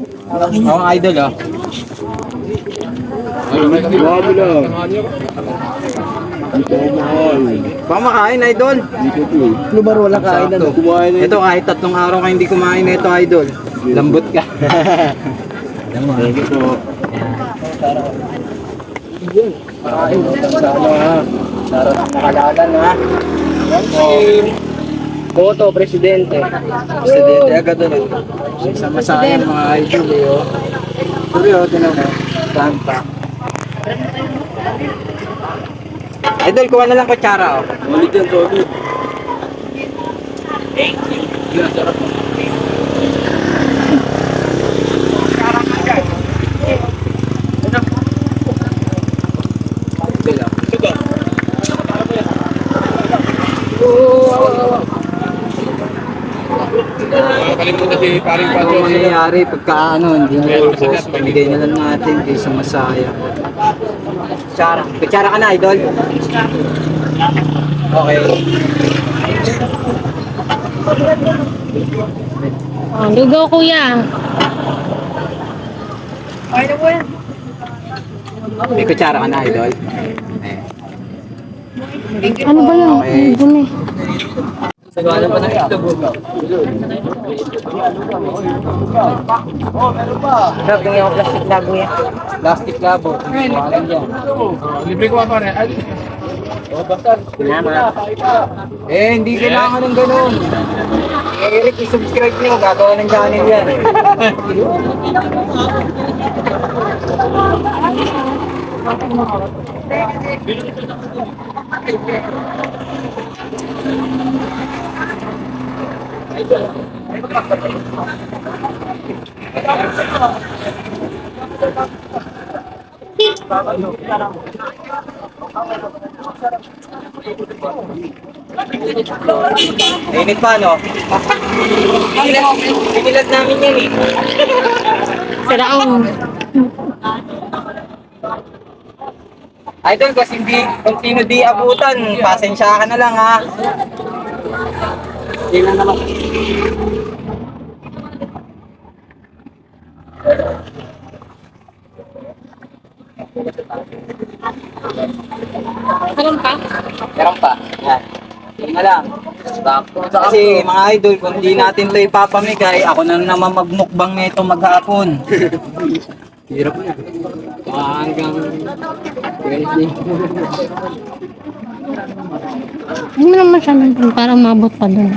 Oh, idol oh. Pamakain, idol. Lubar wala kain na. Kumain Ito kahit tatlong araw ka hindi kumain ito, idol. Lambot ka. Thank you po. Kain sa ano ha. Sarap ng nakalalan ha. Boto, presidente. Presidente agad doon eh. Sama-sama mga idol eh oh. Pero yun, tinan mo. Saan pa? Idol, kuha na lang kutsara oh. Ulit yan, Tony. Idol oh. Kalimutan si paring Ano ang nangyayari pagka ano, hindi na ubos, pamigay na lang natin kaysa masaya. Kutsara. Kutsara ka na, idol? Okay. Oh, lugaw kuya. May kutsara ka na, idol? Ano ba yun? Okay. Ang dumi. Sagana pa ng itlog. Dog, yung ako plastic na kuya. Plastic labo. Kuhanan yan. Libre ko pa rin. Ay, Eh, hindi kailangan ng ganun. Eh, Eric, i-subscribe nyo. Gagawa ng channel yan. Init pa, no? Pinilat, pinilat namin yan eh. Siraong. Idol, kasi hindi, kung sino di abutan, pasensya ka na lang ha. Hindi lang naman. Meron pa? Meron pa. Yan. Yun na lang. Kasi mga idol, kung di natin ito ipapamigay, ako na naman magmukbang nito maghapon. Hirap na. Hanggang Wednesday. Hindi naman siya nandun para mabot pa dun.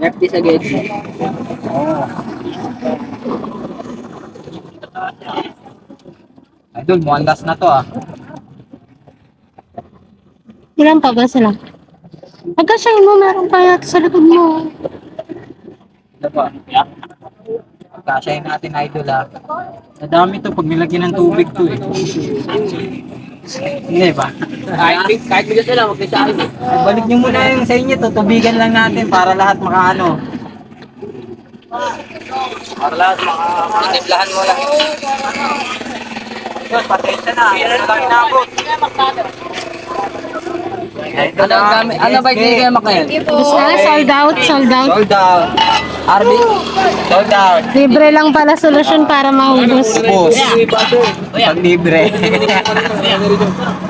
FT sa gate. Idol, mukhang last na to ah. Ilan pa ba sila? Pagkasyahin mo, meron pa yata sa likod mo. Ano ba? Kasyahin natin idol ah. Nadami to pag nilagyan ng tubig to eh. Hindi ba? Kahit, kahit bigas na lang, huwag kayo sa akin eh. Balik nyo muna yung sa inyo, tutubigan lang natin para lahat makaano. Para lahat makatimplahan mo lang. Yun, pasensya na. Yan na lang inabot. Ano, ano ba hindi kayo makayan? Basta, sold out, sold out. Sold out. Arby? Sold out. Libre lang pala solusyon para maubos. Boss. Pag libre.